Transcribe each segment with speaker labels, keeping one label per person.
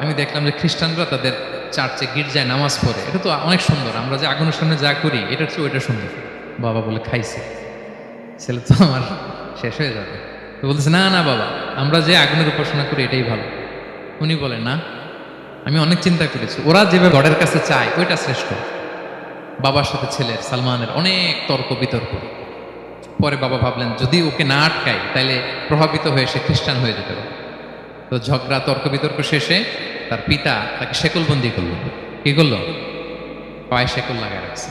Speaker 1: আমি দেখলাম যে খ্রিস্টানরা তাদের চার্চে গির্জায় নামাজ পড়ে। এটা তো অনেক সুন্দর। আমরা যে আগুনের সামনে যা করি, এটার চেয়ে ওইটা সুন্দর। বাবা বলে, খাইছে। ছেলে তো আমার শেষ হয়ে যাবে। তো বলতেছে, না না বাবা, আমরা যে আগুনের উপাসনা করি, এটাই ভালো। উনি বলেন না, আমি অনেক চিন্তা করেছি। ওরা যেভাবে গডের কাছে চায়, ওইটা শ্রেষ্ঠ। বাবার সাথে ছেলের, সালমানের অনেক তর্ক বিতর্ক। পরে বাবা ভাবলেন, যদি ওকে না আটকায় তাহলে প্রভাবিত হয়ে সে খ্রিস্টান হয়ে যেতে পারে। তো ঝগড়া, তর্ক বিতর্ক শেষে তার পিতা তাকে শেকলবন্দি করল। কি করল? পায়ে শেকল লাগায় রাখছে।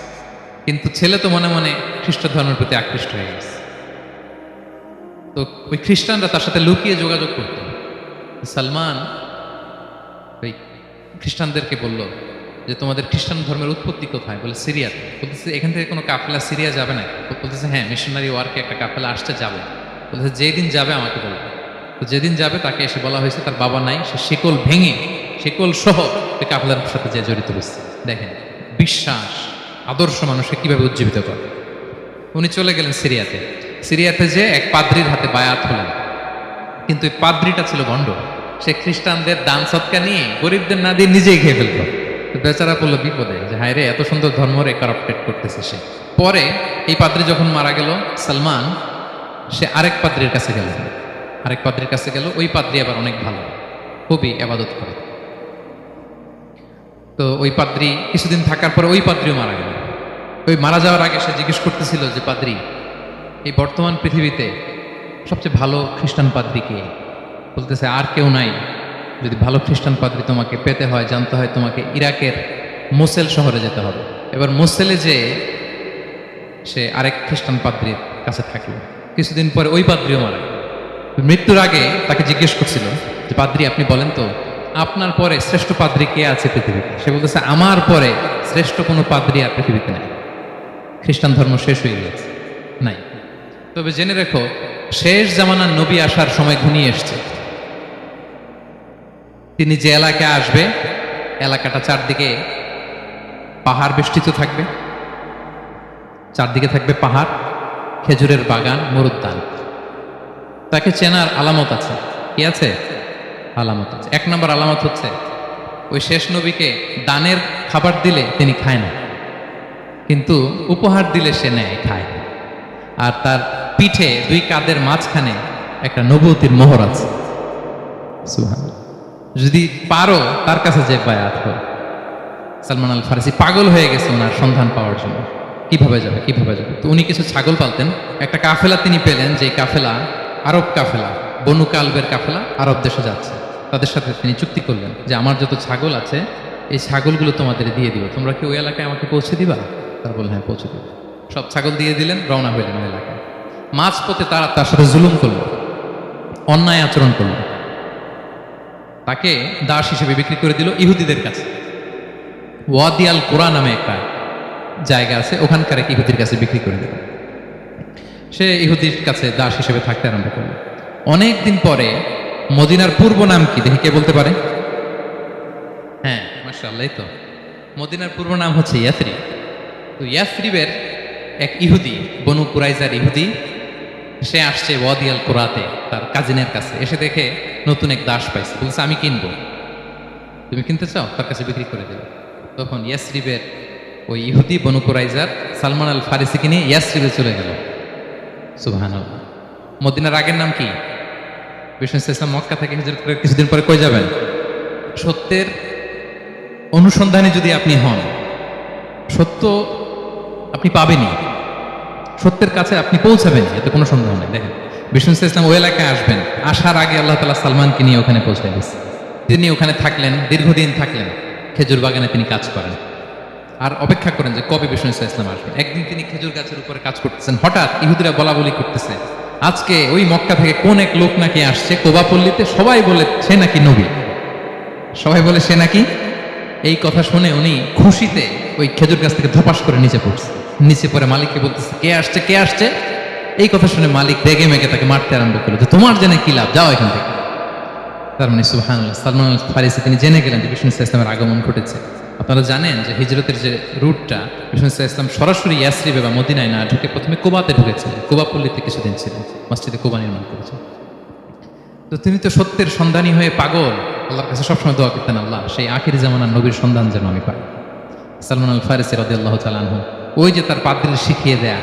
Speaker 1: কিন্তু ছেলে তো মনে মনে খ্রিস্ট ধর্মের প্রতি আকৃষ্ট হয়ে গেছে। তো ওই খ্রিস্টানরা তার সাথে লুকিয়ে যোগাযোগ করত। সালমান ওই খ্রিস্টানদেরকে বলল যে, তোমাদের খ্রিস্টান ধর্মের উৎপত্তি কোথায়? বলে, সিরিয়াতে। বলতেছে, এখান থেকে কোনো কাফেলা সিরিয়া যাবে না। বলতেছে হ্যাঁ মিশনারি ওয়ার্কে একটা কাফেলা আসতে যাবে। বলতেছে, যেদিন যাবে আমাকে বলবে তো যেদিন যাবে তাকে এসে বলা হয়েছে, তার বাবা নাই, সে শিকল ভেঙে শিকল সহ কাফেলার সাথে যে জড়িত হয়েছে। দেখেন, বিশ্বাস, আদর্শ মানুষকে কীভাবে উজ্জীবিত করে। উনি চলে গেলেন সিরিয়াতে। সিরিয়াতে যে এক পাদ্রির হাতে বায়াত হলেন। কিন্তু এই পাদ্রিটা ছিল ভণ্ড। সে খ্রিস্টানদের দান সৎকা নিয়ে গরিবদের না দিয়ে নিজেই খেয়ে ফেলতো। বেচারা পড়ল বিপদে। যে হায় রে, এত সুন্দর ধর্ম রে কারাপ্টেড করতেছে সে। পরে এই পাদ্রি যখন মারা গেল, সালমান, সে আরেক পাদ্রির কাছে গেল। আরেক পাদ্রির কাছে গেল, ওই পাদ্রি আবার অনেক ভালো। খুবই আবাদত করে। তো ওই পাদ্রি কিছুদিন থাকার পরে ওই পাদ্রিও মারা গেল। ওই মারা যাওয়ার আগে সে জিজ্ঞেস করতেছিল যে, পাদ্রি, এই বর্তমান পৃথিবীতে সবচেয়ে ভালো খ্রিস্টান পাদ্রিকে বলতেছে, আর কেউ নাই। যদি ভালো খ্রিস্টান পাদ্রি তোমাকে পেতে হয়, জানতে হয় তোমাকে ইরাকের মোসেল শহরে যেতে হবে। এবার মোসেলে যে সে আরেক খ্রিস্টান পাদ্রির কাছে থাকল। কিছুদিন পরে ওই পাদ্রিও মারা গেল। মৃত্যুর আগে তাকে জিজ্ঞেস করছিল যে, পাদ্রি, আপনি বলেন তো আপনার পরে শ্রেষ্ঠ পাদ্রি কে আছে পৃথিবীতে? সে বলতেছে, আমার পরে শ্রেষ্ঠ কোনো পাদ্রি আর পৃথিবীতে নাই। খ্রিস্টান ধর্ম শেষ হয়ে গেছে নাই। তবে জেনে রেখো, শেষ জামানার নবী আসার সময় ঘনিয়ে এসছে। তিনি যে এলাকায় আসবে, এলাকাটা চারদিকে পাহাড় বেষ্টিত থাকবে। চারদিকে থাকবে পাহাড়, খেজুরের বাগান, মরুদ্যান। তাকে চেনার আলামত আছে। কি আছে? আলামত আছে। এক নম্বর আলামত হচ্ছে, ওই শেষ নবীকে দানের খাবার দিলে তিনি খায় না। কিন্তু উপহার দিলে সে নেয়, খায় আর তার পিঠে দুই কাদের মাঝখানে একটা নবতির মোহর আছে। যদি পারো, তার কাছে যে বায়াত হো সালমান আল ফারসি পাগল হয়ে গেছে ওনার সন্ধান পাওয়ার জন্য। কীভাবে যাবে কীভাবে যাবে? তো উনি কিছু ছাগল পালতেন। একটা কাফেলা তিনি পেলেন যে কাফেলা আরব কাফেলা, বনু কালবের কাফেলা আরব দেশে যাচ্ছে। তাদের সাথে তিনি চুক্তি করলেন যে আমার যত ছাগল আছে, এই ছাগলগুলো তোমাদের দিয়ে দিব। তোমরা কি ওই এলাকায় আমাকে পৌঁছে দিবা? তারা বললেন হ্যাঁ পৌঁছে দিব। সব ছাগল দিয়ে দিলেন, রওনা হইলেন ওই এলাকায়। মাঝ পথে তারা তার সাথে জুলুম করল, অন্যায় আচরণ করল। তাকে দাস হিসেবে বিক্রি করে দিল ইহুদিদের কাছে। ওয়াদিয়াল কোরআ নামে একটা জায়গা আছে, ওখানকার এক ইহুদির কাছে বিক্রি করে দিল। সে ইহুদির কাছে দাস হিসেবে থাকতে আরম্ভ করল। অনেক দিন পরে মদিনার পূর্ব নাম কি? দেখি কে বলতে পারে। হ্যাঁ মার্শাল্লাহ তো। মদিনার পূর্ব নাম হচ্ছে ইয়াসরিব। তো ইয়াসরিবের এক ইহুদি, বনু কুরাইজার ইহুদি, সে আসছে ওয়াদিয়াল কোরাতে, তার কাজিনের কাছে। এসে দেখে নতুন এক দাস পাইছে। বলছে, আমি কিনবো। তুমি কিনতে চাও? তার কাছে বিক্রি করে দিল তখন ইয়াসরিবের ওই ইহুদি, বনু কুরাইজার সালমান আল ফারিসিকে নিয়ে ইয়াসরিবে চলে গেল। সুবহান মদিনার আগের নাম কি? বিষ্ণু মক্কা থেকে হিজরত করে কিছুদিন পরে কই যাবেন? সত্যের অনুসন্ধানে যদি আপনি হন, সত্য আপনি পাবেনই। সত্যের কাছে আপনি পৌঁছাবেন এতে কোনো সন্দেহ নেই। দেখেন, বিষ্ণু ইসলাম ওই এলাকায় আসবেন, আসার আগে আল্লাহ তালা সালমানকে নিয়ে ওখানে পৌঁছে গেছে। তিনি ওখানে থাকলেন, দীর্ঘদিন থাকলেন, খেজুর বাগানে তিনি কাজ করেন। আর অপেক্ষা করেন যে কবে বিষ্ণু ইসলাম আসবেন। একদিন তিনি খেজুর গাছের উপরে কাজ করতেছেন, হঠাৎ ইহুদিরা বলা বলি করতেছে আজকে ওই মক্কা থেকে কোন এক লোক নাকি আসছে? কোবাপল্লীতে সবাই বলে, সে নাকি নবী? সবাই বলে, সে নাকি? এই কথা শুনে উনি খুশিতে ওই খেজুর গাছ থেকে ধপাস করে নিচে পড়ছে। নিচে পড়ে মালিককে বলতেছে, কে আসছে? কে আসছে? এই কথা শুনে মালিক রেগে মেগে তাকে মারতে আরম্ভ করল যে, তোমার জেনে কি লাভ? যাও এখান থেকে। তার মানে সুহান সালমান ফারিসি, তিনি জেনে গেলেন যে বিষ্ণু ইসলামের আগমন ঘটেছে। আপনারা জানেন যে হিজরতের যে রুটটা বিষ্ণু ইসলাম সরাসরি ইয়াসরিবে বা মদিনায় না ঢুকে প্রথমে কোবাতে ঢুকেছিলেন। কোবা পল্লীতে কিছুদিন ছিলেন, মসজিদে কোবা নির্মাণ করেছেন। তো তিনি তো সত্যের সন্ধানী হয়ে পাগল। আল্লাহর কাছে সবসময় দোয়া করতেন, আল্লাহ, সেই আখির জামানার নবীর সন্ধান যেন আমি পাই। সালমান আল ফারিসি রদি আল্লাহ তালানহ ওই যে তার পাদ্রিল শিখিয়ে দেয়া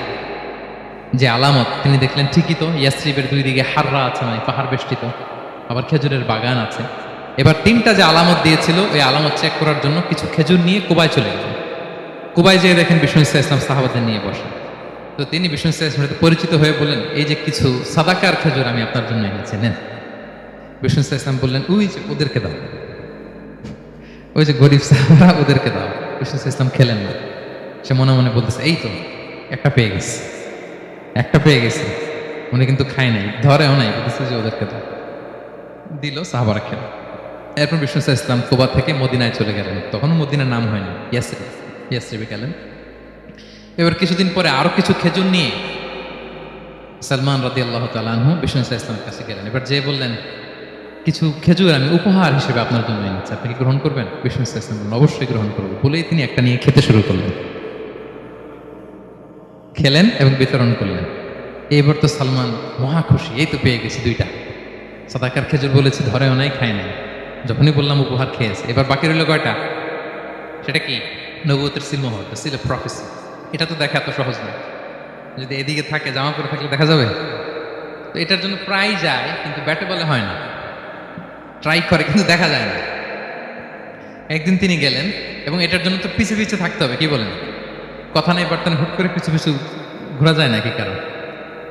Speaker 1: যে আলামত, তিনি দেখলেন ঠিকই তো, ইয়াসরিবের দুই দিকে হাররা আছে মানে পাহাড় বেষ্টিত, আবার খেজুরের বাগান আছে। এবার তিনটা যে আলামত দিয়েছিল, ওই আলামত চেক করার জন্য কিছু খেজুর নিয়ে কুবায় চলে গেলেন কুবায় যেয়ে দেখেন বিষ্ণু ইসলাম ইসলাম সাহাবাদের নিয়ে বসে তো তিনি বিষ্ণু ইসলাম ইসলামের পরিচিত হয়ে বললেন, এই যে কিছু সাদাকার খেজুর আমি আপনার জন্য এনেছি, নেন। বিষ্ণু ইসলাম ইসলাম বললেন, ওই যে ওদেরকে দাও। ওই যে গরিব সাহাবারা ওদেরকে দাও। বিষ্ণু ইসলাম ইসলাম খেলেন না। সে মনে মনে বলতেছে, এই তো, একটা পেয়ে গেছে, একটা পেয়ে গেছে। উনি কিন্তু খায় নাই, ধরেও নাই, বলতেছে যে ওদেরকে দাও। দিল সাহাবারা খেল। এরপর বিষ্ণু ইসলাম কোবা থেকে মদিনায় চলে গেলেন। তখনও মদিনার নাম হয়নি। ইয়াসরি গেলেন। এবার কিছুদিন পরে আরও কিছু খেজুর নিয়ে সালমান রাদি আল্লাহ তালু বিষ্ণু ইসলাম ইসলামের কাছে গেলেন। এবার যে বললেন কিছু খেজুর আমি উপহার হিসেবে আপনার জন্য এনেছি। আপনি কি গ্রহণ করবেন? বিষ্ণু ইসলাম বললেন, অবশ্যই গ্রহণ করব। বলেই তিনি একটা নিয়ে খেতে শুরু করলেন। খেলেন এবং বিতরণ করলেন। এবার তো সালমান মহা খুশি। এই তো পেয়ে গেছি দুইটা। সাদাকার খেজুর বলেছি ধরেও নাই খায় নাই। যখনই বললাম উপহার খেয়েছে এবার বাকি রইল কয়টা? সেটা কি? নবুতের সিলমোহর সিল প্রফেসি এটা তো দেখা এত সহজ না যদি এদিকে থাকে জামা পরে থাকলে দেখা যাবে? তো এটার জন্য প্রায় যায় কিন্তু ব্যাটে বলে হয় না। ট্রাই করে কিন্তু দেখা যায় না। একদিন তিনি গেলেন এবং এটার জন্য তো পিছে পিছে থাকতে হবে কি বলেন? কথা নেই বার্তা নেই, হুট করে পিছু পিছু ঘোরা যায় না কি কারণ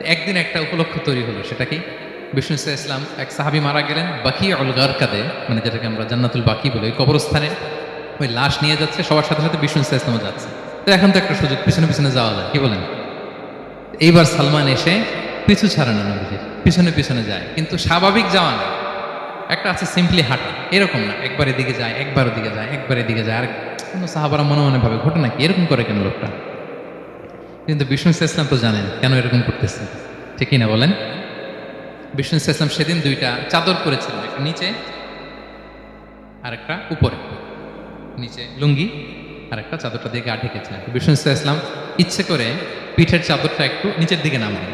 Speaker 1: একদিন একটা উপলক্ষ তৈরি হলো সেটা কি? বিষ্ণু ইসলাম এক সাহাবি মারা গেলেন বাকি অল গারকাদে মানে যেটাকে আমরা জান্নাতুল বাকি বলি, ওই কবরস্থানে। ওই লাশ নিয়ে যাচ্ছে, সবার সাথে সাথে বিষ্ণু ইসলাম ইসলামও যাচ্ছে। তো এখন তো একটা সুযোগ, পিছনে পিছনে যাওয়া যায়, কি বলেন? এইবার সালমান এসে পিছু ছাড়ে না পিছনে পিছনে যায়। কিন্তু স্বাভাবিক যাওয়া না। একটা আছে সিম্পলি হাঁটা, এরকম না, একবার এদিকে যায়, একবার ওদিকে যায়, একবার এদিকে যায়। আর কোনো সাহাবারা মনে মনে ভাবে, ঘটনা কি? এরকম করে কেন লোকটা? কিন্তু বিষ্ণু ইসলাম তো জানেন কেন এরকম করতেছে। ঠিকই না বলেন? বিষ্ণু ইসলাম সেদিন দুইটা চাদর পরেছিলেন, একটা নিচে আর একটা উপরে। নিচে লুঙ্গি আর একটা চাদরটা দিয়ে গা ঢেকেছিলেন। বিষ্ণু ইসলাম ইচ্ছে করে পিঠের চাদরটা একটু নিচের দিকে নামালেন,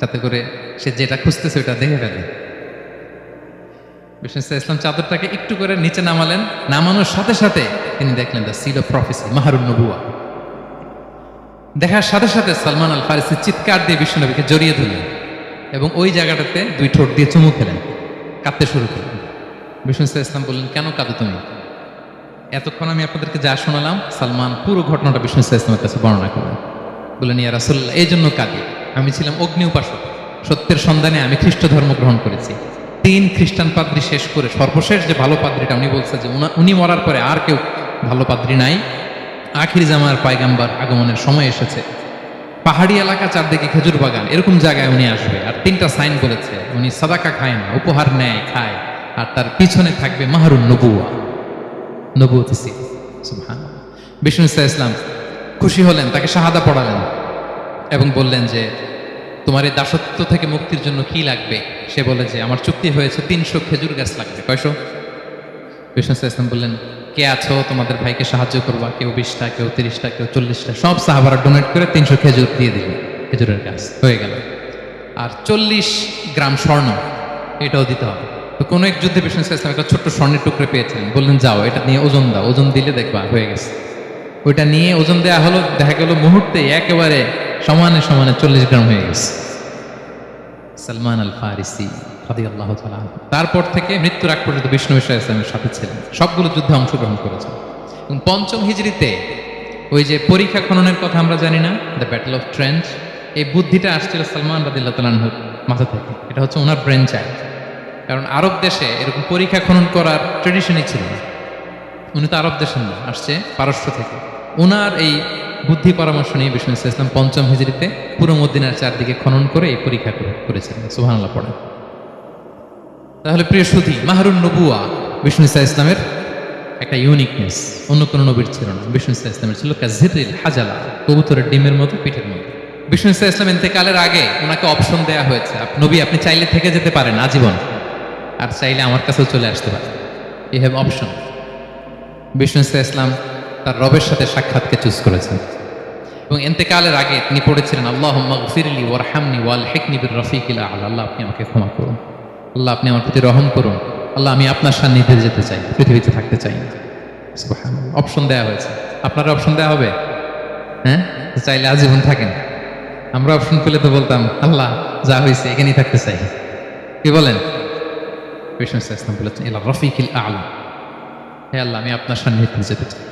Speaker 1: যাতে করে সে যেটা খুঁজতেছে ওটা দেখে ফেলে। বিষ্ণু ইসলাম চাদরটাকে একটু করে নিচে নামালেন, নামানোর সাথে সাথে তিনি দেখলেন দ্য সিল অফ প্রফেসি, মাহারুন নবুয়া। দেখার সাথে সাথে সালমান আল ফারিসি চিৎকার দিয়ে বিষ্ণুনবীকে জড়িয়ে ধরলেন। এবং ওই জায়গাটাতে দুই ঠোঁট দিয়ে চুমু খেলেন কাঁদতে শুরু করলেন। বিষ্ণু ইসলাম বললেন, কেন কাঁদো তুমি? এতক্ষণ আমি আপনাদেরকে যা শোনালাম, সালমান পুরো ঘটনাটা বিষ্ণু ইসলামের কাছে বর্ণনা করলেন। বললেন, ইয়া রাসুল্লাহ এই জন্য কাঁদি। আমি ছিলাম অগ্নি উপাসক। সত্যের সন্ধানে আমি খ্রিস্ট ধর্ম গ্রহণ করেছি। তিন খ্রিস্টান পাদ্রী শেষ করে, সর্বশেষ যে ভালো পাদ্রীটা উনি বলছে যে উনা- উনি মরার পরে আর কেউ ভালো পাদ্রী নাই। আখির জামার পায়গাম্বার আগমনের সময় এসেছে। পাহাড়ি এলাকা চারদিকে খেজুর বাগান, এরকম জায়গায় উনি আসবে। আর তিনটা সাইন বলেছে, উনি সাদাকা খায় না, উপহার নেয়, খায়। আর তার পিছনে থাকবে মাহরুন নবুয়া। নবুয়তি বিষ্ণু ইসা ইসলাম খুশি হলেন, তাকে শাহাদা পড়ালেন এবং বললেন যে, তোমার এই দাসত্ব থেকে মুক্তির জন্য কি লাগবে? সে বলে যে, আমার চুক্তি হয়েছে তিনশো খেজুর গাছ লাগবে। কয়শো? বিষ্ণু ইসা ইসলাম বললেন কে আছো? তোমাদের ভাইকে সাহায্য করবা। কেউ বিশটা, কেউ তিরিশটা, কেউ চল্লিশটা। সব সাহাবারা ডোনেট করে তিনশো খেজুর দিয়ে দিল। খেজুরের গাছ। হয়ে গেল। আর চল্লিশ গ্রাম স্বর্ণ, এটাও দিতে হবে। তো কোনো এক যুদ্ধে বিষ্ণু ইসলাম একটা ছোট্ট স্বর্ণের টুকরে পেয়েছিলেন। বললেন, যাও, এটা নিয়ে ওজন দাও। ওজন দিলে দেখবা, হয়ে গেছে। ওইটা নিয়ে ওজন দেওয়া হলো, দেখা গেল মুহূর্তে একেবারে সমানে সমানে চল্লিশ গ্রাম হয়ে গেছে। সালমান আল ফারিসি খাদি আল্লাহ তারপর থেকে মৃত্যুর আগ পর্যন্ত বিষ্ণু ইসা ইসলামের সাথে ছিলেন। সবগুলো যুদ্ধে অংশগ্রহণ করেছেন। এবং পঞ্চম হিজড়িতে ওই যে পরীক্ষা খননের কথা আমরা জানি না, দ্য ব্যাটল অফ ট্রেঞ্চ এই বুদ্ধিটা আসছিল সালমান রাদিল্লাহ তালাহুর মাথা থেকে। এটা হচ্ছে ওনার ব্রেন চাইল্ড কারণ আরব দেশে এরকম পরীক্ষা খনন করার ট্রেডিশনই ছিল উনি তো আরব দেশের না, আসছে পারস্য থেকে। ওনার এই বুদ্ধি পরামর্শ নিয়ে বিষ্ণু ইসলাম পঞ্চম হিজড়িতে পুরো মদিনার চারদিকে খনন করে এই পরীক্ষা করে- করেছিলেন। সুহানাল্লাহ পড়ে তাহলে প্রিয় সুধী মাহরুন নবুয়া বিষ্ণু ইসা ইসলামের একটা ইউনিকনেস অন্য কোনো নবীর ছিল না। বিষ্ণু ইসা ইসলামের ছিল কাজিরিল হাজালা, কবুতরের ডিমের মতো পিঠের মতো। বিষ্ণু ইসা ইসলাম ইন্তেকালের আগে ওনাকে অপশন দেয়া হয়েছে। নবী, আপনি চাইলে থেকে যেতে পারেন আজীবন। আর চাইলে আমার কাছেও চলে আসতে পারেন। ইউ হ্যাভ অপশন বিষ্ণু ইসা ইসলাম তার রবের সাথে সাক্ষাৎকে চুজ করেছেন। এবং এতেকালের আগে তিনি পড়েছিলেন আল্লাহ ফিরলি ওয়ারহামনি ওয়াল হেকনি বির রফিকিল আল আল্লাহ, আপনি আমাকে ক্ষমা করুন। আল্লাহ, আপনি আমার প্রতি রহম করুন। আল্লাহ, আমি আপনার সান্নিধ্যে যেতে চাই, পৃথিবীতে থাকতে চাই অপশন দেওয়া হয়েছে। আপনার অপশন দেওয়া হবে? হ্যাঁ? চাইলে আজীবন থাকেন। আমরা অপশন পেলে তো বলতাম, আল্লাহ, যা হয়েছে এখানেই থাকতে চাই। কি বলেন? বিষ্ণু ইসলাম বলেছেন ইলা রফিকিল আলা হে আল্লাহ, আমি আপনার সান্নিধ্যে যেতে চাই।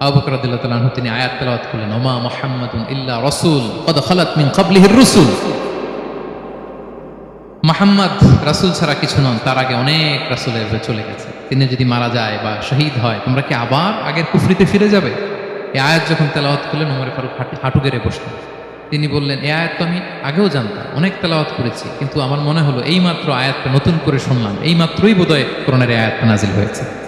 Speaker 1: আবু বকর রাদিয়াল্লাহু তাআলা তিনি আয়াত তেলাওয়াত করলেন, ওমা মুহাম্মাদুন ইল্লা রাসূল, কদ খালাত রুসুল। মুহাম্মদ রাসূল ছাড়া কিছু নন, তার আগে অনেক রাসূল চলে গেছে। তিনি যদি মারা যায় বা শহীদ হয়, তোমরা কি আবার আগের কুফরিতে ফিরে যাবে? এই আয়াত যখন তেলাওয়াত করলেন ওমর ফারুক হাঁটু- গেড়ে বসলেন। তিনি বললেন এ আয়াত তো আমি আগেও জানতাম, অনেক তেলাওয়াত করেছি, কিন্তু আমার মনে হলো এই মাত্র আয়াতটা নতুন করে শুনলাম এই মাত্রই বোধহয় কোরআনের এই আয়াতটা নাজিল হয়েছে।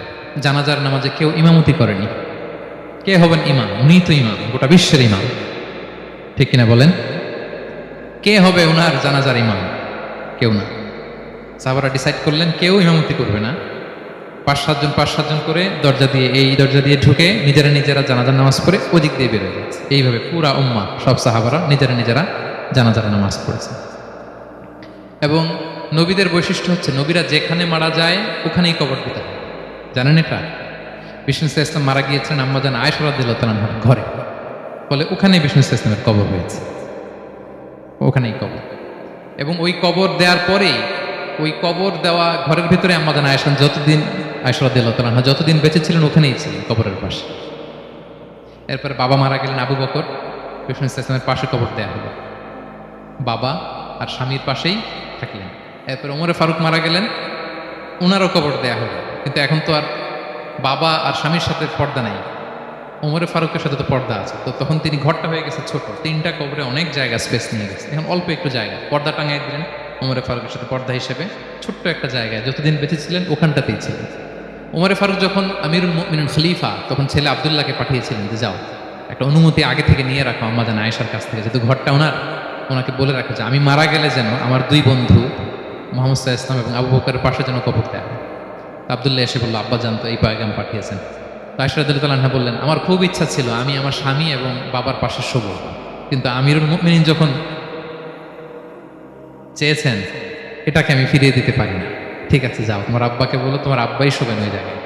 Speaker 1: জানাজার নামাজে কেউ ইমামতি করেনি। কে হবেন ইমাম? উনি তো ইমাম, গোটা বিশ্বের ইমাম। ঠিক কিনা বলেন? কে হবে ওনার জানাজার ইমাম? কেউ না। সাহাবারা ডিসাইড করলেন, কেউ ইমামতি করবে না। পাঁচ সাতজন পাঁচ সাতজন করে দরজা দিয়ে, এই দরজা দিয়ে ঢুকে নিজেরা নিজেরা জানাজার নামাজ পড়ে ওদিক দিয়ে বেরোয় এইভাবে পুরা উম্মা সব সাহাবারা নিজেরা নিজেরা জানাজার নামাজ পড়েছে। এবং নবীদের বৈশিষ্ট্য হচ্ছে, নবীরা যেখানে মারা যায়, ওখানেই কবর দিতে হয়। জানেন এটা? বিষ্ণু ইসলাম মারা গিয়েছেন আম্মাজান আয়সরাদিল্লাহ তালানহার ঘরে। ফলে ওখানে বিষ্ণু ইসলাম ইসলামের কবর হয়েছে। ওখানেই কবর। এবং ওই কবর দেওয়ার পরেই, ওই কবর দেওয়া ঘরের ভিতরে আম্মাজান আয়সান যতদিন আয়সরাদিল্লাহ তালানহা যতদিন বেঁচে ছিলেন ওখানেই ছিলেন কবরের পাশে। এরপরে বাবা মারা গেলেন আবু বকর। বিষ্ণু ইসলাম ইসলামের পাশে কবর দেওয়া হলো। বাবা আর স্বামীর পাশেই থাকলেন। এরপর ওমরে ফারুক মারা গেলেন। ওনারও কবর দেয়া হলো। কিন্তু এখন তো আর বাবা আর স্বামীর সাথে পর্দা নাই। ওমরে ফারুকের সাথে তো পর্দা আছে। তো তখন তিনি ঘরটা হয়ে গেছে ছোট। তিনটা কবরে অনেক জায়গা স্পেস নিয়ে গেছে। এখন অল্প একটু জায়গা। পর্দা টাঙাই দিলেন ওমরে ফারুকের সাথে পর্দা হিসেবে। ছোট্ট একটা জায়গায় যতদিন বেঁচে ছিলেন ওখানটাতেই ছিলেন। ওমরে ফারুক যখন আমিরুল মিনুন খলিফা, তখন ছেলে আবদুল্লাহকে পাঠিয়েছিলেন যে যাও। একটা অনুমতি আগে থেকে নিয়ে রাখো জান আয়েশার কাছ থেকে। যেহেতু ঘরটা ওনার, ওনাকে বলে রাখো যে আমি মারা গেলে যেন আমার দুই বন্ধু মোহাম্মদ ইসলাম এবং আবু বকরের পাশে যেন কবর দেয়। আবদুল্লাহ এসে বলল, আব্বা জানতো এই পায়গাম পাঠিয়েছেন। তো আশরাদুল্লাহ বললেন, আমার খুব ইচ্ছা ছিল, আমি আমার স্বামী এবং বাবার পাশে শোব। কিন্তু আমিরুল মুমিনিন যখন চেয়েছেন, এটাকে আমি ফিরিয়ে দিতে পারি না। ঠিক আছে, যাও, তোমার আব্বাকে বলো, তোমার আব্বাই শোবেন ওই জায়গায়।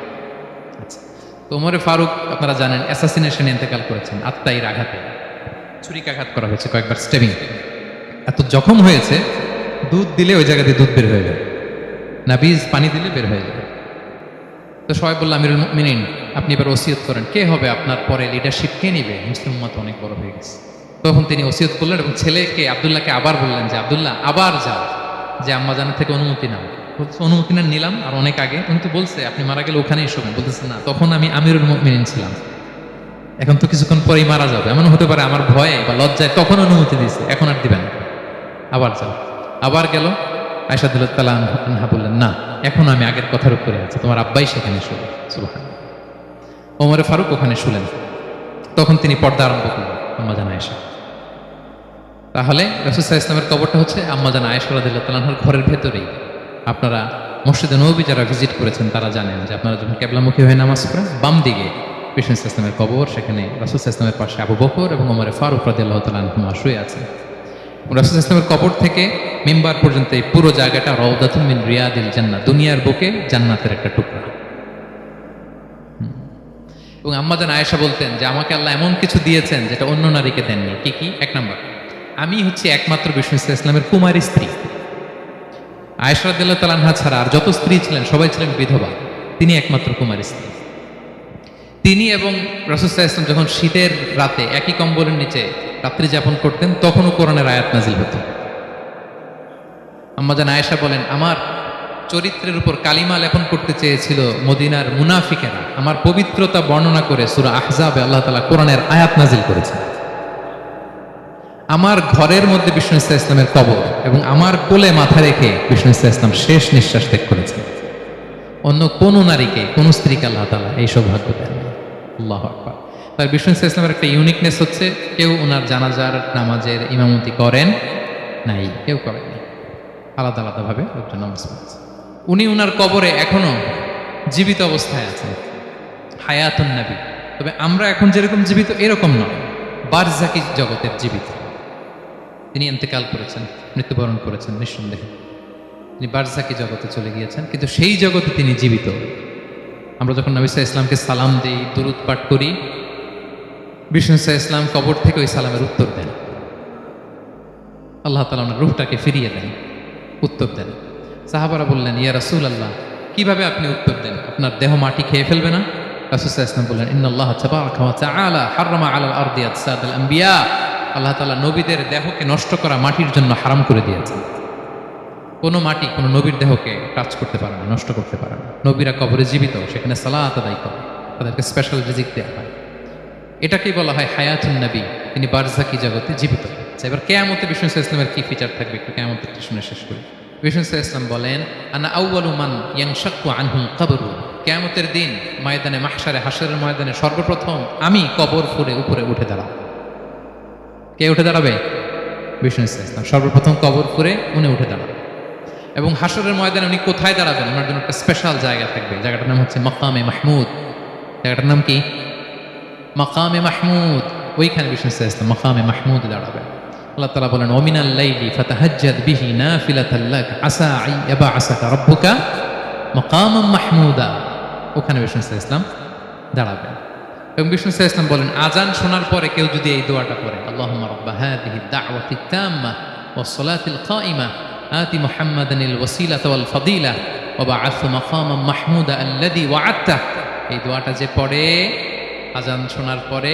Speaker 1: আচ্ছা তো ওমরে ফারুক, আপনারা জানেন অ্যাসাসিনেশন ইন্তেকাল করেছেন আত্মাইয়ের আঘাতে ছুরিকাঘাত করা হয়েছে কয়েকবার স্টেবিং এত জখম হয়েছে, দুধ দিলে ওই জায়গাতে দুধ বের হয়ে যাবে না বীজ পানি দিলে বের হয়ে যাবে তো সবাই বলল আমিরুল মিনিন আপনি এবার ওসিয়ত করেন। কে হবে আপনার পরে লিডারশিপ কে নিবে? মুসলিম মত অনেক বড় হয়ে গেছে। তখন তিনি ওসিয়ত করলেন এবং ছেলেকে আবদুল্লাহকে আবার বললেন যে আবদুল্লাহ আবার যাও। যে আম্মা জানের থেকে অনুমতি বলছে, অনুমতি না নিলাম আর অনেক আগে। উনি তো বলছে আপনি মারা গেলে ওখানেই শোবেন। বলতেছে না তখন আমি আমিরুল মিনিন ছিলাম। এখন তো কিছুক্ষণ পরেই মারা যাবে। এমন হতে পারে আমার ভয়ে বা লজ্জায় তখন অনুমতি দিয়েছে এখন আর দিবেন আবার যাও। আবার গেল। আয়সাদুল্লাহ বললেন, না, এখন আমি আগের কথার উপরে আছি। তোমার আব্বাই সেখানে শুলে সুবাহান ওমরে ফারুক ওখানে শুলেন। তখন তিনি পর্দা আরম্ভ করলেন আম্মাজান আয়েশা। তাহলে রসুল্লাহ ইসলামের কবরটা হচ্ছে আম্মাজান আয়েশা রাদিল্লাহ তালাহর ঘরের ভেতরেই। আপনারা মসজিদে নবী যারা ভিজিট করেছেন, তারা জানেন যে আপনারা যখন কেবলামুখী হয়ে নামাজ পড়েন, বাম দিকে বিষ্ণু ইসলামের কবর, সেখানে রাসুল ইসলামের পাশে আবু বকর এবং ওমরে ফারুক রাদি আল্লাহ তালা শুয়ে আছে রাসুল ইসলামের কবর থেকে মেম্বার পর্যন্ত এই পুরো জায়গাটা রওদাতুম মিন রিয়াদিল জান্নাত দুনিয়ার বুকে জান্নাতের একটা টুকরা। এবং আম্মাজান আয়েশা বলতেন যে, আমাকে আল্লাহ এমন কিছু দিয়েছেন যেটা অন্য নারীকে দেননি। কি কি? এক নম্বর। আমি হচ্ছে একমাত্র বিষ্ণু ইসলামের কুমারী স্ত্রী। আয়েশা রাদিল্লাহ তালানহা ছাড়া আর যত স্ত্রী ছিলেন, সবাই ছিলেন বিধবা। তিনি একমাত্র কুমারী স্ত্রী। তিনি এবং রসুল্লাহ ইসলাম যখন শীতের রাতে একই কম্বলের নিচে রাত্রি যাপন করতেন, তখনও কোরআনের আয়াত নাজিল হতো। আম্মাজান আয়েশা বলেন, আমার চরিত্রের উপর কালিমা লেপন করতে চেয়েছিল মদিনার মুনাফিকেরা। আমার পবিত্রতা বর্ণনা করে সুরা আহজাবে আল্লাহ তালা কোরআনের আয়াত নাজিল করেছে আমার ঘরের মধ্যে বিষ্ণু ইসলাম ইসলামের কবর এবং আমার কোলে মাথা রেখে বিষ্ণু ইসলাম ইসলাম শেষ নিঃশ্বাস ত্যাগ করেছে অন্য কোনো নারীকে, কোনো স্ত্রীকে আল্লাহ তালা এই সৌভাগ্য দেন আল্লাহ আকবার। তার বিষ্ণু ইসলাম ইসলামের একটা ইউনিকনেস হচ্ছে, কেউ ওনার জানাজার নামাজের ইমামতি করেন নাই, কেউ করেননি আলাদা আলাদাভাবে লোকজন নামাজ পড়েছে। উনি ওনার কবরে এখনও জীবিত অবস্থায় আছেন। হায়াতুন নাবি। তবে আমরা এখন যেরকম জীবিত, এরকম নয়। বারজাকি জগতের জীবিত। তিনি এন্তেকাল করেছেন, মৃত্যুবরণ করেছেন নিঃসন্দেহে। তিনি বারজাকি জগতে চলে গিয়েছেন, কিন্তু সেই জগতে তিনি জীবিত। আমরা যখন নবিসা ইসলামকে সালাম দিই, দুরুদ পাঠ করি বিষ্ণু সাহা ইসলাম কবর থেকে ওই সালামের উত্তর দেন। আল্লাহ তালা ওনার রুহটাকে ফিরিয়ে দেন, উত্তর দেন। সাহাবারা বললেন, ইয়া রাসুল আল্লাহ কীভাবে আপনি উত্তর দেন? আপনার দেহ মাটি খেয়ে ফেলবে না? রাসুসাহ ইসলাম বললেন ইন্নআল্লাহ আলা হারমা আলাল আরদি আসাদ আম্বিয়া আল্লাহ তালা নবীদের দেহকে নষ্ট করা মাটির জন্য হারাম করে দিয়েছেন। কোনো মাটি কোনো নবীর দেহকে টাচ করতে পারে না, নষ্ট করতে পারে না। নবীরা কবরে জীবিত, সেখানে সালাত আদায় করে। তাদেরকে স্পেশাল রিজিক দেওয়া হয়। এটাকেই বলা হয় হায়াতুন নবী তিনি বারজাকি জগতে জীবিত। আচ্ছা, এবার কেয়ামতে বিষ্ণু ইসলাম ইসলামের কি ফিচার থাকবে একটু কেয়ামতের শুনে শেষ করি। বিষ্ণু ইসলাম বলেন আনা আউ্বালু মান ইয়াংশাক্কু আনহুল কবরু কেয়ামতের দিন ময়দানে মাহসারে হাসরের ময়দানে সর্বপ্রথম আমি কবর ফুরে উপরে উঠে দাঁড়াবো। কে উঠে দাঁড়াবে? বিষ্ণু ইসলাম সর্বপ্রথম কবর ফুরে উনি উঠে দাঁড়াবেন এবং হাসরের ময়দানে উনি কোথায় দাঁড়াবেন? ওনার জন্য একটা স্পেশাল জায়গা থাকবে। জায়গাটার নাম হচ্ছে মাকামে মাহমুদ। জায়গাটার নাম কি? মাকামে মাহমুদ ওইখানে বিষ্ণু ইসলাম মাকামে মাহমুদ দাঁড়াবেন আল্লাহ তালা বলেন ওমিনাল লাইলি ফাতাহাজ্জাদ বিহি নাফিলাতাল্লাক আসা আই ইয়াবা আসাকা রাব্বুকা মাকামাম মাহমুদা ওখানে বিষ্ণু ইসলাম দাঁড়াবেন এবং বিষ্ণু ইসলাম বলেন আজান শোনার পরে কেউ যদি এই দোয়াটা পড়ে আল্লাহুম্মা রাব্বা হাদিহি দাওয়াতি তাম্মা ওয়াস সালাতিল কাইমা آتي محمدا الوسيلة والفضيلة وبعث مقاما محمودا الذي وعدته এই দোয়াটা যে পড়ে আজান শোনার পরে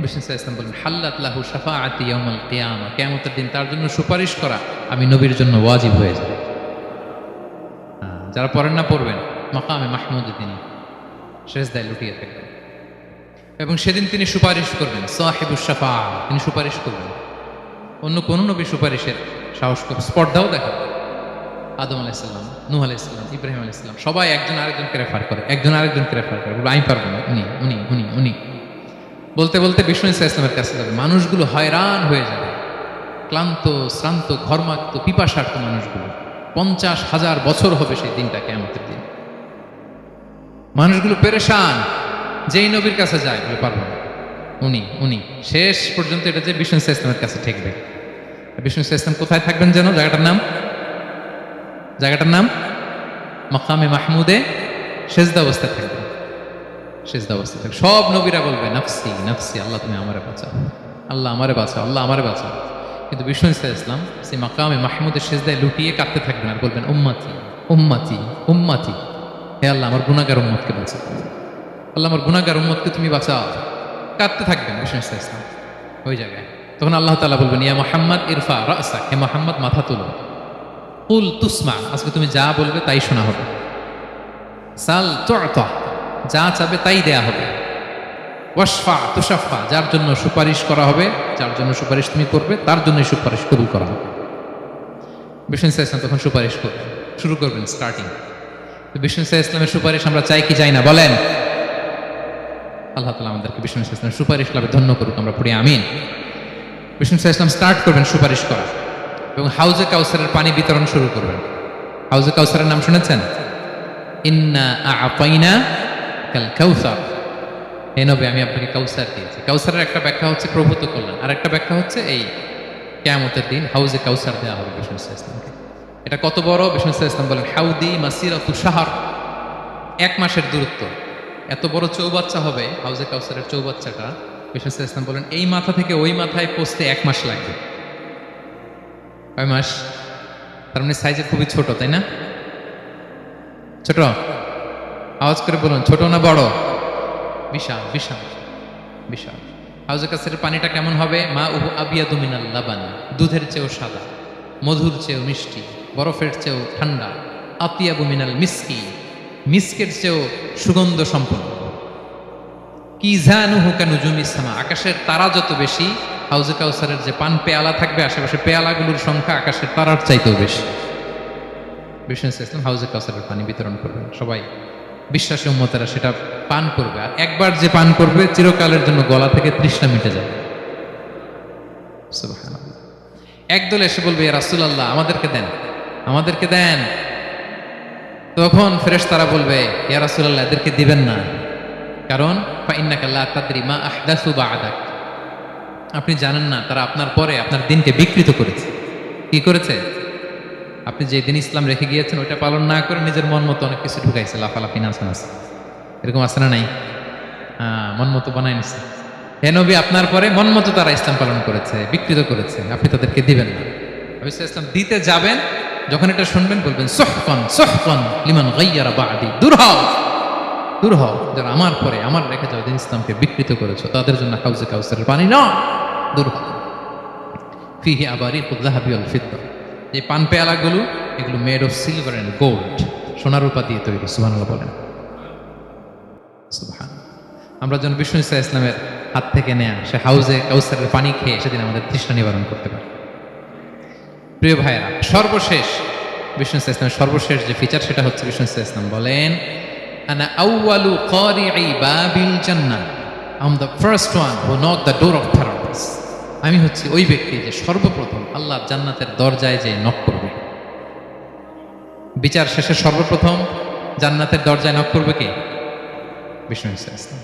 Speaker 1: বিষ্ণু ইসলাম বলেন হাল্লাত লাহু শাফাআতি ইয়াউমাল কিয়ামা। কিয়ামতের দিন তার জন্য সুপারিশ করা, আমি নবীর জন্য ওয়াজিব হয়ে যাবে। যারা পড়েন না, পড়বেন। মাকামে মাহমুদ তিনি শেষ দায় লুটিয়ে থাকবেন এবং সেদিন তিনি সুপারিশ করবেন সাহেবুস শাফা, তিনি সুপারিশ করবেন। অন্য কোনো নবী সুপারিশের সাহস স্পর্ধাও দেখা আদম আলাইসাল্লাম নুহ আলাইসাল্লাম ইব্রাহিম আলাইসাল্লাম সবাই একজন আরেকজনকে রেফার করে, একজন আরেকজনকে রেফার করে। আমি পারব না। উনি উনি উনি উনি। বলতে বলতে বিষ্ণু ইসা ইসলামের কাছে যাবে। মানুষগুলো হয়রান হয়ে যাবে। ক্লান্ত, শ্রান্ত, ঘর্মাক্ত, পিপাসার্থ মানুষগুলো। পঞ্চাশ হাজার বছর হবে সেই দিনটা কেমতের দিন। মানুষগুলো পেরেশান। যেই নবীর কাছে যায়, বলে, পারব না। উনি উনি। শেষ পর্যন্ত এটা যে বিষ্ণু ইসা ইসলামের কাছে ঠেকবে। বিষ্ণু ইসা ইসলাম কোথায় থাকবেন যেন? জায়গাটার নাম? জায়গাটার নাম মাকামে মাহমুদে সেজদা অবস্থায় থাকবে। সেজদা অবস্থা থাকবে। সব নবীরা বলবে, নাফসি নাফসি, আল্লাহ তুমি আমারে বাঁচাও। আল্লাহ আমারে বাঁচাও, আল্লাহ আমারে বাঁচাও। কিন্তু বিষ্ণু ইসা ইসলাম সেই মাকামে মাহমুদের সেজদায় লুটিয়ে কাঁদতে থাকবেন আর বলবেন, উম্মাতি উম্মাতি উম্মাতি, হে আল্লাহ আমার গুণাগার উম্মতকে বাঁচাও। আল্লাহ আমার গুণাগার উম্মতকে তুমি বাঁচাও। কাঁদতে থাকবেন বিষ্ণু ইসা ইসলাম। ওই জায়গায়। তখন আল্লাহ তালা বলবেন, ইয়া মোহাম্মদ, ইরফা রাসাক হে মোহাম্মদ, মাথা তুলো। কুল তুসমা, আজকে তুমি যা বলবে তাই শোনা হবে। সাল তুআতা, যা চাবে তাই দেয়া হবে। ওয়াশফা তুষাফা যার জন্য সুপারিশ করা হবে, যার জন্য সুপারিশ তুমি করবে, তার জন্যই সুপারিশ কবুল করা হবে। বিষ্ণু ইসলাম ইসলাম তখন সুপারিশ করবেন শুরু করবেন স্টার্টিং তো বিষ্ণু ইসলাম ইসলামের সুপারিশ আমরা চাই কি চাই না, বলেন। আল্লাহ তালা আমাদেরকে বিষ্ণু ইসলাম ইসলামের সুপারিশ লাভে ধন্য করুক, আমরা পড়ি আমিন। বিষ্ণু ইসলাম ইসলাম স্টার্ট করবেন সুপারিশ করা। এবং হাউজে কাউসারের পানি বিতরণ শুরু করবেন। হাউজে কাউসারের নাম শুনেছেন? ইন্না আপাইনা কাল কাউসার। আমি আপনাকে কাউসার দিয়েছি। কাউসারের একটা ব্যাখ্যা হচ্ছে প্রভূত কল্যাণ। আর একটা ব্যাখ্যা হচ্ছে এই কেয়ামতের দিন হাউজে কাউসার দেওয়া হবে বিষ্ণু ইসলামকে। এটা কত বড়? বিষ্ণু ইসলাম বলেন, হাউদি মাসির তুষাহার এক মাসের দূরত্ব। এত বড় চৌবাচ্চা হবে হাউজে কাউসারের চৌবাচ্চাটা, বিষ্ণু ইসলাম বলেন, এই মাথা থেকে ওই মাথায় পৌঁছতে এক মাস লাগবে। কয় মাস? তার মানে সাইজে খুবই ছোট, তাই না? ছোট? আওয়াজ করে বলুন, ছোট না বড়? বিশাল বিশাল বিশাল। হাউজে কাছের পানিটা কেমন হবে? মা উহু আবিয়া দুমিনাল লাবান, দুধের চেয়েও সাদা, মধুর চেয়েও মিষ্টি, বরফের চেয়েও ঠান্ডা, আতিয়াবু বুমিনাল মিসকি, মিসকের চেয়েও সুগন্ধ সম্পন্ন। কি জানুহু কেন জুমিসামা আকাশের তারা যত বেশি হাউজে কাউসারের যে পান পেয়ালা থাকবে, আশেপাশে পেয়ালাগুলোর সংখ্যা আকাশের তারার চাইতেও বেশি। বিষ্ণু ইসলাম হাউজে কাউসারের পানি বিতরণ করবেন। সবাই বিশ্বাসী উম্মতেরা সেটা পান করবে। আর একবার যে পান করবে, চিরকালের জন্য গলা থেকে তৃষ্ণা মিটে যাবে। একদল এসে বলবে রাসুল আল্লাহ আমাদেরকে দেন আমাদেরকে দেন। তখন ফেরেশ তারা বলবে, ইয়া রাসূলুল্লাহ, এদেরকে দিবেন না। কারণ, ফাইন্নাকা লা তাদরি মা আহদাসু বা'দাক। আপনি জানেন না, তারা আপনার পরে আপনার দিনকে বিকৃত করেছে। কি করেছে? আপনি যে দিন ইসলাম রেখে গিয়েছেন, ওইটা পালন না করে নিজের মন মতো অনেক কিছু ঢুকাইছে, লাফালাফি, নাচানাচ। এরকম আছে না নাই? হ্যাঁ মন মতো বানাই নিছে। হে নবী, আপনার পরে মন মতো তারা ইসলাম পালন করেছে, বিকৃত করেছে। আপনি তাদেরকে দিবেন না। নবী ইসলাম দিতে যাবেন, যখন এটা শুনবেন বলবেন সোহকন সোহকন লিমান গাইয়ারা বাদি দূর হও দূর হও। যারা আমার পরে আমার রেখে যাওয়া দিন ইসলামকে বিকৃত করেছ, তাদের জন্য হাউজে কাউসারের পানি ন। দূর হও। ফিহি আবারি অল ফিদ্দা। যে পান পেয়ালাগুলো এগুলো made of silver and gold সোনার রূপা দিয়ে তৈরি, সুবহানাল্লাহ বলেন। আমরা যেন বিষ্ণু ইসা ইসলামের হাত থেকে নেয়া, সে হাউজে কাউসারের পানি খেয়ে সেদিন আমাদের তৃষ্ণা নিবারণ করতে পারে। প্রিয় ভাইয়েরা, সর্বশেষ, বিষ্ণু ইসা ইসলামের সর্বশেষ যে ফিচার সেটা হচ্ছে বিষ্ণু ইসা ইসলাম বলেন আনা আউয়ালু কারিই বাবিল জান্নাহ the first one who knock the door আমি হচ্ছি ওই ব্যক্তি যে সর্বপ্রথম আল্লাহ জান্নাতের দরজায় যে নক করবে। বিচার শেষে সর্বপ্রথম জান্নাতের দরজায় নক করবে কে? বিষ্ণু ইসলাম।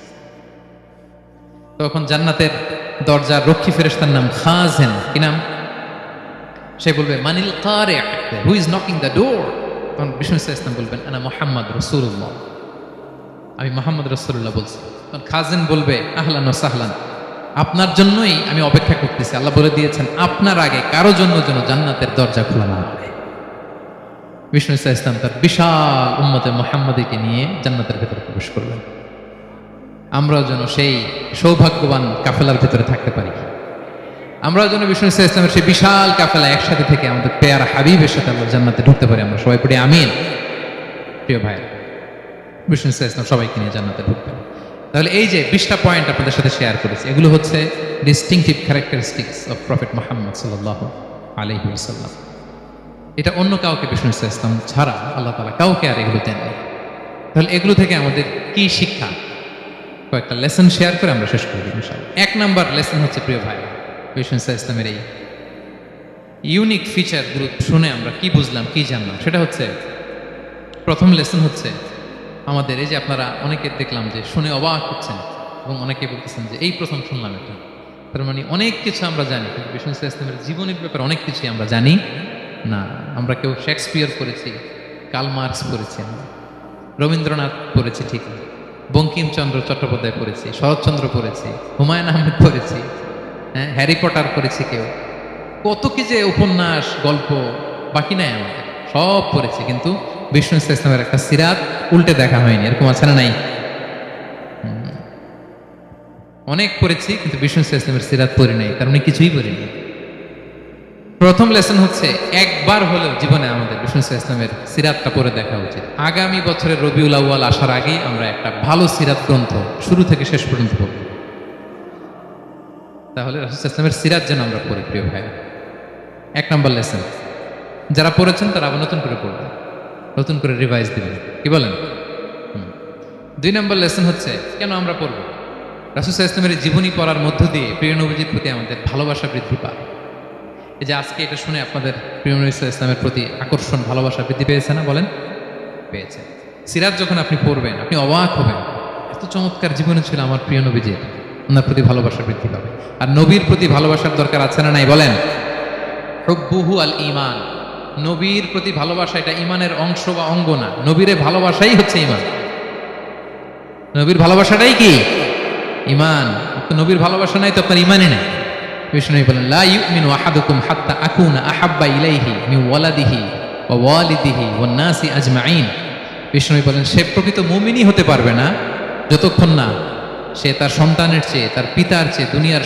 Speaker 1: তখন জান্নাতের দরজার রক্ষী ফেরেস্তার নাম খাজেন। কি নাম? সে বলবে, মানিল কারে who is knocking the door তখন বিষ্ণু ইসা ইসলাম বলবেন আনা মোহাম্মদ রসুল্লাহ আমি মোহাম্মদ রসুল্লাহ বলছি। তখন খাজেন বলবে, আহলান ও সাহলান, আপনার জন্যই আমি অপেক্ষা করতেছি। আল্লাহ বলে দিয়েছেন, আপনার আগে কারও জন্য যেন জান্নাতের দরজা খোলা না হয়। বিষ্ণু ইসা ইসলাম তার বিশাল উম্মতে মোহাম্মদীকে নিয়ে জান্নাতের ভেতরে প্রবেশ করবেন আমরাও যেন সেই সৌভাগ্যবান কাফেলার ভেতরে থাকতে পারি। আমরাও যেন বিষ্ণু ইসা ইসলামের সেই বিশাল কাফেলা একসাথে থেকে আমাদের পেয়ার হাবিবের সাথে আমরা জান্নাতে ঢুকতে পারি। আমরা সবাই পড়ি আমিন। প্রিয় ভাই বিষ্ণু ইসা ইসলাম সবাইকে নিয়ে জান্নাতে ঢুকবেন। তাহলে এই যে বিশটা পয়েন্ট আপনাদের সাথে শেয়ার করেছি, এগুলো হচ্ছে distinctive characteristics of prophet Muhammad সাল্লাহ আলহি আসাল্লাম এটা অন্য কাউকে বিষ্ণু ইসলাম ছাড়া আল্লাহ তালা কাউকে আর এগুলো দেননি তাহলে এগুলো থেকে আমাদের কি শিক্ষা? কয়েকটা লেসন শেয়ার করে আমরা শেষ করে দিই এক নাম্বার লেসন হচ্ছে, প্রিয় ভাই, বিষ্ণু ইসা ইসলামের এই ইউনিক ফিচারগুলো শুনে আমরা কি বুঝলাম, কি জানলাম? সেটা হচ্ছে, প্রথম লেসন হচ্ছে আমাদের, এই যে আপনারা অনেকে দেখলাম যে শুনে অবাক হচ্ছেন এবং অনেকে বলতেছেন যে এই প্রথম শুনলাম এটা তার মানে অনেক কিছু আমরা জানি, কিন্তু বিষ্ণু ইসলামের জীবনের ব্যাপারে অনেক কিছুই আমরা জানি না। আমরা কেউ শেক্সপিয়ার করেছি কাল মার্কস পড়েছি আমরা, রবীন্দ্রনাথ পড়েছি ঠিক বঙ্কিমচন্দ্র চট্টোপাধ্যায় পড়েছি শরৎচন্দ্র পড়েছি হুমায়ুন আহমেদ পড়েছি হ্যাঁ হ্যারি পটার পড়েছি কেউ। কত কি যে উপন্যাস, গল্প, বাকি নাই আমাদের, সব পড়েছি কিন্তু বিষ্ণু ইসা ইসলামের একটা সিরাত উল্টে দেখা হয়নি, এরকম আছে না নাই? অনেক পড়েছি, কিন্তু বিষ্ণু ইসা ইসলামের সিরাত পড়ি নাই কারণ কিছুই পড়িনি প্রথম লেসন হচ্ছে, একবার হলেও জীবনে আমাদের বিষ্ণু ইসা ইসলামের সিরাতটা পড়ে দেখা উচিত। আগামী বছরের রবিউল আউয়াল আসার আগেই আমরা একটা ভালো সিরাত গ্রন্থ শুরু থেকে শেষ পর্যন্ত পড়ব। তাহলে রাসুল ইসলামের সিরাত যেন আমরা পড়ি, প্রিয় ভাই এক নম্বর লেসন, যারা পড়েছেন তারা আবার নতুন করে পড়বেন। নতুন করে রিভাইজ দিবেন কি বলেন। দুই নম্বর লেসন হচ্ছে, কেন আমরা পড়ব? রাসুল ইসলামের জীবনী পড়ার মধ্য দিয়ে প্রিয় নবীজির প্রতি আমাদের ভালোবাসা বৃদ্ধি পায়। এই যে আজকে এটা শুনে আপনাদের প্রিয় নবী ইসলামের প্রতি আকর্ষণ, ভালোবাসা বৃদ্ধি পেয়েছে না বলেন? পেয়েছে। সিরাজ যখন আপনি পড়বেন, আপনি অবাক হবেন, এত চমৎকার জীবনে ছিল আমার প্রিয় নবীজির। ওনার প্রতি ভালোবাসা বৃদ্ধি পাবে। আর নবীর প্রতি ভালোবাসার দরকার আছে না নাই বলেন? হব্বুহু আল ইমান নবীর প্রতি ভালোবাসা এটা ইমানের অংশ বা অঙ্গ না। নবীরে ভালোবাসাই হচ্ছে ইমান। নবীর ভালোবাসাটাই কি? ইমান। নবীর ভালোবাসা নাই তো আপনার ইমানই নাই। বলেন, লা আহাদুকুম হাত্তা আহাব্বা ইলাইহি নাসি বলেন, সে প্রকৃত মুমিনই হতে পারবে না, যতক্ষণ না সে তার সন্তানের চেয়ে, তার পিতার চেয়ে, দুনিয়ার